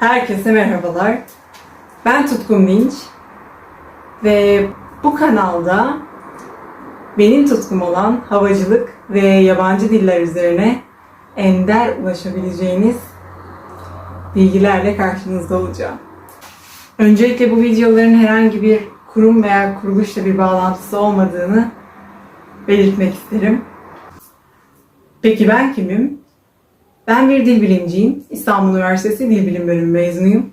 Herkese merhabalar. Ben Tutkun Dinç ve bu kanalda benim tutkum olan havacılık ve yabancı diller üzerine ender ulaşabileceğiniz bilgilerle karşınızda olacağım. Öncelikle bu videoların herhangi bir kurum veya kuruluşla bir bağlantısı olmadığını belirtmek isterim. Peki ben kimim? Ben bir dil bilimciyim. İstanbul Üniversitesi Dil Bilim Bölümü mezunuyum.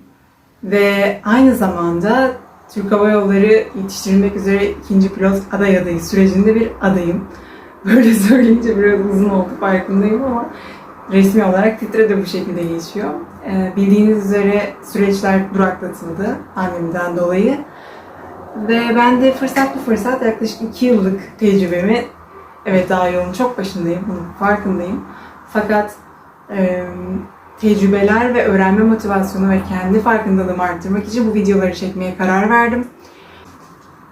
Ve aynı zamanda Türk Hava Yolları yetiştirilmek üzere ikinci pilot aday adayı sürecinde bir adayım. Böyle söyleyince biraz uzun oldu farkındayım ama resmi olarak titre de bu şekilde geçiyor. Ee, bildiğiniz üzere süreçler duraklatıldı pandemiden dolayı. Ve ben de fırsat bu fırsat yaklaşık iki yıllık tecrübemi, evet daha yolun çok başındayım, bunun farkındayım. Fakat tecrübeler ve öğrenme motivasyonu ve kendi farkındalığımı arttırmak için bu videoları çekmeye karar verdim.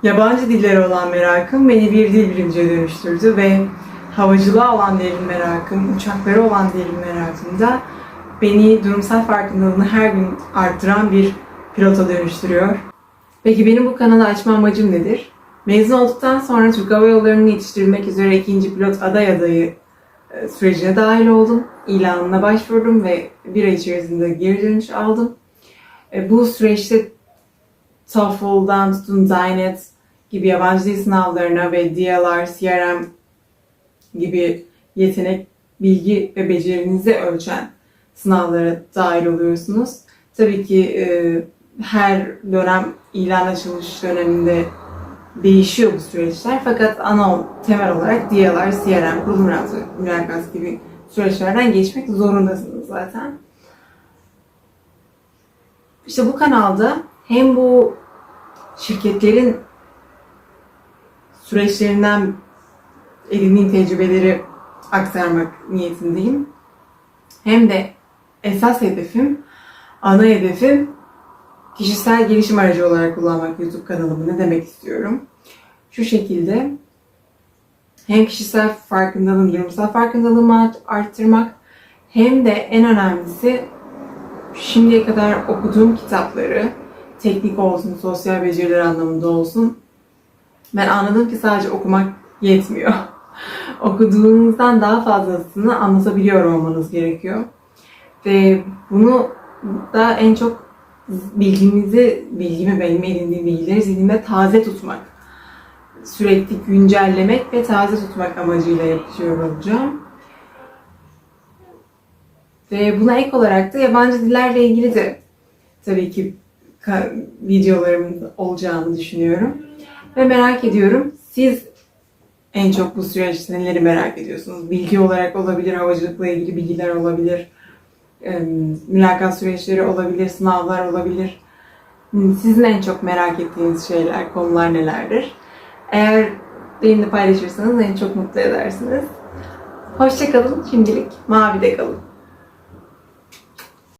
Yabancı dillere olan merakım beni bir dil bilimciye dönüştürdü ve havacılığa olan derin merakım, uçaklara olan derin merakım da beni durumsal farkındalığını her gün arttıran bir pilota dönüştürüyor. Peki benim bu kanalı açma amacım nedir? Mezun olduktan sonra Türk Hava Yolları'nın yetiştirilmek üzere ikinci pilot aday adayı sürecine dahil oldum. İlanına başvurdum ve bir ay içerisinde geri dönüş aldım. E, Bu süreçte TOEFL'dan tutun Dynet gibi yabancı dil sınavlarına ve DLR, CRM gibi yetenek, bilgi ve becerinizi ölçen sınavlara dahil oluyorsunuz. Tabii ki e, her dönem ilan açılış döneminde değişiyor bu süreçler. Fakat ana temel olarak DLR, CRM, kurul mülakat, gibi süreçlerden geçmek zorundasınız zaten. İşte bu kanalda hem bu şirketlerin süreçlerinden edindiğim tecrübeleri aktarmak niyetindeyim. Hem de esas hedefim, ana hedefim kişisel gelişim aracı olarak kullanmak YouTube kanalımı ne demek istiyorum? Şu şekilde hem kişisel farkındalığımı, durumsal farkındalığımı arttırmak hem de en önemlisi şimdiye kadar okuduğum kitapları teknik olsun, sosyal beceriler anlamında olsun ben anladım ki sadece okumak yetmiyor. Okuduğunuzdan daha fazlasını anlatabiliyor olmanız gerekiyor. Ve bunu da en çok bilgimizi, bilgimi benim edindiğim bilgileri zihnimde taze tutmak, sürekli güncellemek ve taze tutmak amacıyla yapıyor olacağım. Ve buna ek olarak da yabancı dillerle ilgili de tabii ki videolarımın olacağını düşünüyorum. Ve merak ediyorum siz en çok bu süreçte neleri merak ediyorsunuz? Bilgi olarak olabilir, havacılıkla ilgili bilgiler olabilir, mülakat süreçleri olabilir, sınavlar olabilir. Hmm, Sizin en çok merak ettiğiniz şeyler, konular nelerdir? Eğer benimle paylaşırsanız en çok mutlu edersiniz. Hoşçakalın, şimdilik mavide kalın.